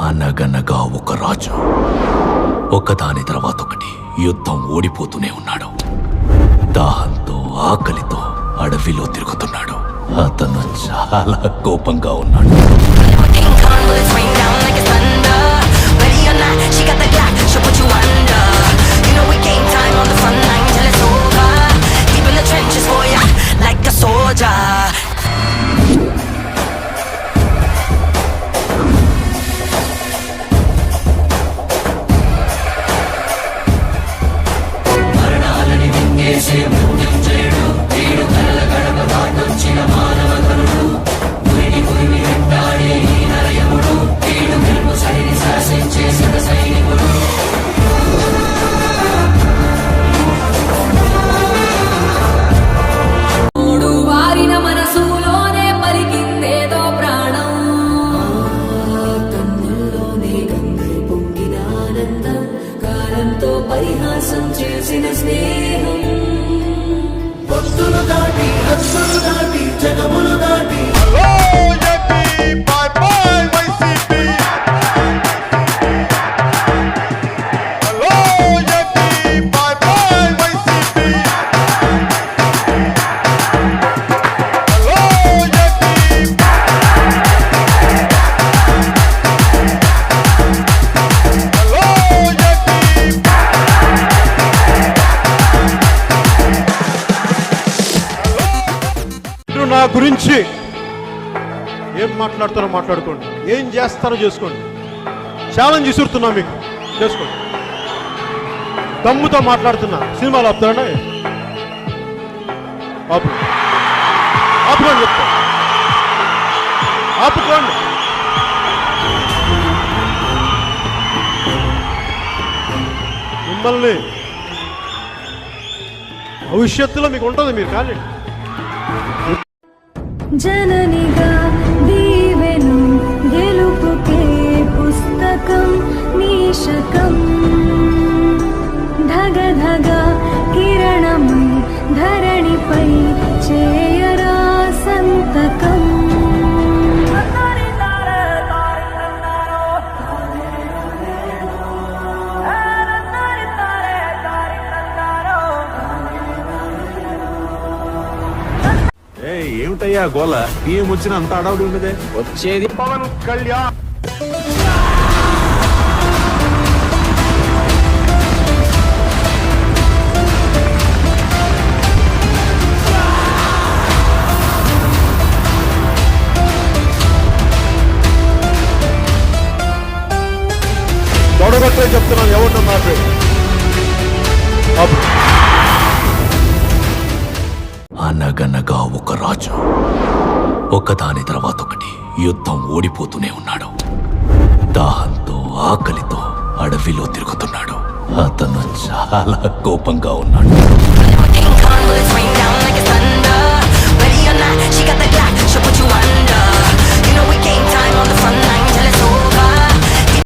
అనగనగా ఒక రాజు. ఒకదాని తర్వాత ఒకటి యుద్ధం ఓడిపోతూనే ఉన్నాడు. దాహంతో ఆకలితో అడవిలో తిరుగుతున్నాడు. అతను చాలా కోపంగా ఉన్నాడు. చూసిన స్నేహం భక్తులు దాటి మీరు నా గురించి ఏం మాట్లాడతారో మాట్లాడుకోండి. ఏం చేస్తారో చేసుకోండి. ఛాలెంజ్ విసురుతున్నా మీకు. చేసుకోండి. దమ్ముతో మాట్లాడుతున్నా. సినిమాలు ఆపుతారా ఆపు. ఆపుకోండి చెప్తా. ఆపుకోండి. మిమ్మల్ని భవిష్యత్తులో మీకు ఉంటుంది మీరు కానీ జననిగా దీవెను గెలుపుకే పుస్తకం నీశకం ధగ ధగ కిరణమై ధరణిపై చే ఏమిటయ్యా గోల? బియ్యం వచ్చిన అంత అడవుడు ఉండదే వచ్చేది పవన్ కళ్యాణ్. చెప్తున్నాను మాట్లాడు ఆపు అనగనగా ఒక రాజు. ఒకదాని తర్వాత ఒకటి యుద్ధం ఓడిపోతూనే ఉన్నాడు. దాహంతో ఆకలితో అడవిలో తిరుగుతున్నాడు. అతను చాలా కోపంగా ఉన్నాడు.